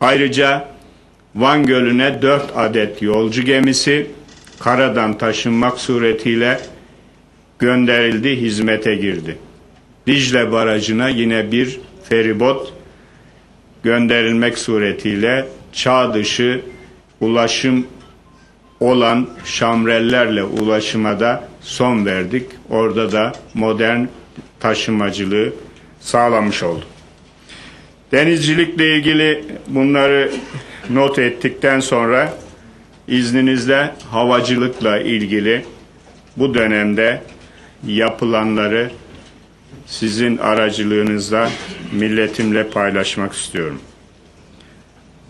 Ayrıca Van Gölü'ne 4 adet yolcu gemisi karadan taşınmak suretiyle gönderildi, hizmete girdi. Dicle Barajı'na yine bir feribot gönderilmek suretiyle çağ dışı ulaşım olan şamrellerle ulaşıma da son verdik. Orada da modern taşımacılığı sağlamış olduk. Denizcilikle ilgili bunları not ettikten sonra izninizle havacılıkla ilgili bu dönemde yapılanları sizin aracılığınızla milletimle paylaşmak istiyorum.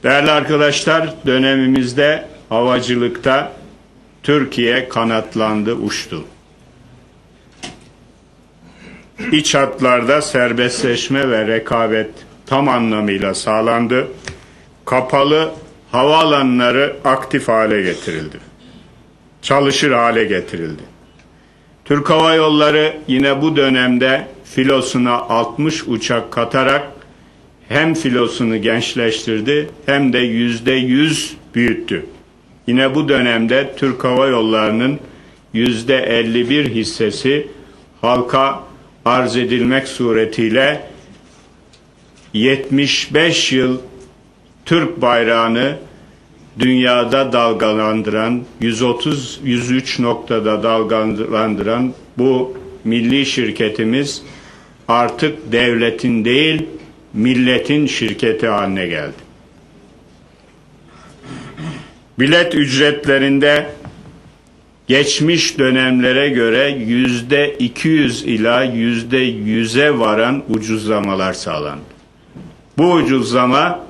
Değerli arkadaşlar, dönemimizde havacılıkta Türkiye kanatlandı, uçtu. İç hatlarda serbestleşme ve rekabet tam anlamıyla sağlandı. Kapalı havaalanları aktif hale getirildi. Çalışır hale getirildi. Türk Hava Yolları yine bu dönemde filosuna 60 uçak katarak hem filosunu gençleştirdi hem de yüzde yüz büyüttü. Yine bu dönemde Türk Hava Yolları'nın yüzde 51 hissesi halka arz edilmek suretiyle 75 yıl Türk bayrağını dünyada dalgalandıran 130 103 noktada dalgalandıran bu milli şirketimiz artık devletin değil milletin şirketi haline geldi. Bilet ücretlerinde geçmiş dönemlere göre yüzde 200 ila yüzde 100'e varan ucuzlamalar sağlandı. Bu ucuzlama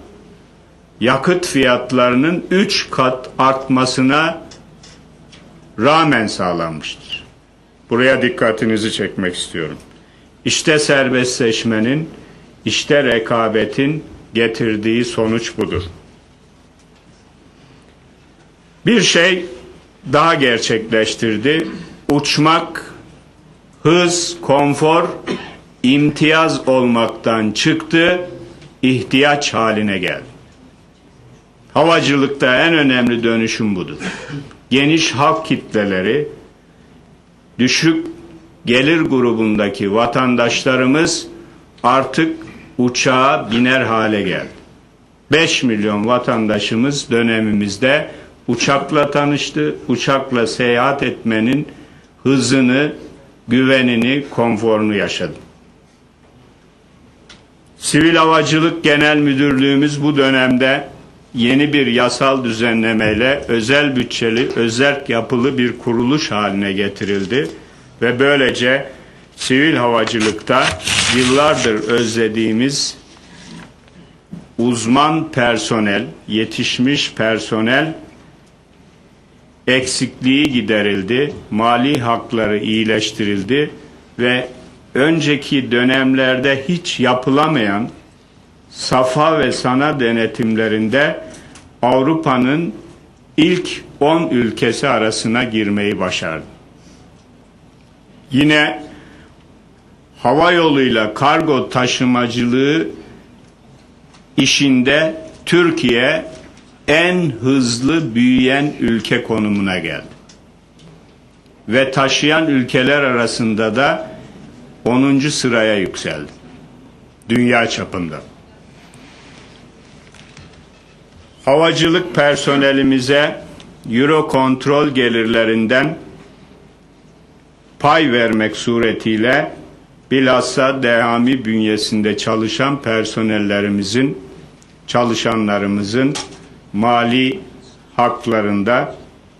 yakıt fiyatlarının 3 kat artmasına rağmen sağlanmıştır. Buraya dikkatinizi çekmek istiyorum. İşte serbestleşmenin, işte rekabetin getirdiği sonuç budur. Bir şey daha gerçekleştirdi. Uçmak, hız, konfor, imtiyaz olmaktan çıktı, ihtiyaç haline geldi. Havacılıkta en önemli dönüşüm budur. Geniş halk kitleleri, düşük gelir grubundaki vatandaşlarımız artık uçağa biner hale geldi. 5 milyon vatandaşımız dönemimizde uçakla tanıştı. Uçakla seyahat etmenin hızını, güvenini, konforunu yaşadı. Sivil Havacılık Genel Müdürlüğümüz bu dönemde yeni bir yasal düzenlemeyle özel bütçeli, özel yapılı bir kuruluş haline getirildi ve böylece sivil havacılıkta yıllardır özlediğimiz uzman personel, yetişmiş personel eksikliği giderildi, mali hakları iyileştirildi ve önceki dönemlerde hiç yapılamayan safa ve sana denetimlerinde Avrupa'nın ilk 10 ülkesi arasına girmeyi başardı. Yine hava yoluyla kargo taşımacılığı işinde Türkiye en hızlı büyüyen ülke konumuna geldi. Ve taşıyan ülkeler arasında da 10. sıraya yükseldi. Dünya çapında. Havacılık personelimize Euro kontrol gelirlerinden pay vermek suretiyle bilhassa DHMİ bünyesinde çalışan personellerimizin, çalışanlarımızın mali haklarında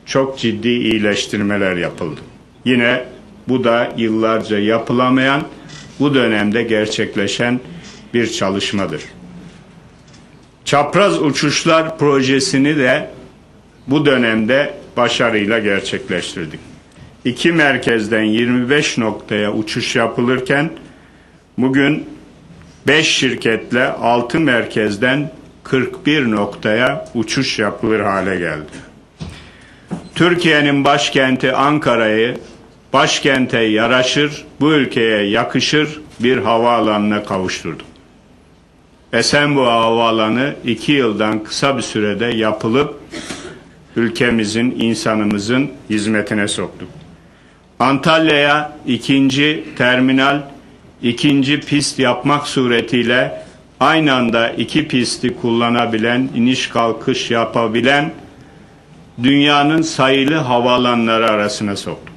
çok ciddi iyileştirmeler yapıldı. Yine bu da yıllarca yapılamayan, bu dönemde gerçekleşen bir çalışmadır. Çapraz uçuşlar projesini de bu dönemde başarıyla gerçekleştirdik. İki merkezden 25 noktaya uçuş yapılırken bugün 5 şirketle 6 merkezden 41 noktaya uçuş yapılır hale geldi. Türkiye'nin başkenti Ankara'yı başkente yaraşır, bu ülkeye yakışır bir havaalanına kavuşturduk. Esenboğa Havaalanı iki yıldan kısa bir sürede yapılıp ülkemizin, insanımızın hizmetine soktuk. Antalya'ya ikinci terminal, ikinci pist yapmak suretiyle aynı anda iki pisti kullanabilen, iniş kalkış yapabilen dünyanın sayılı havaalanları arasına soktuk.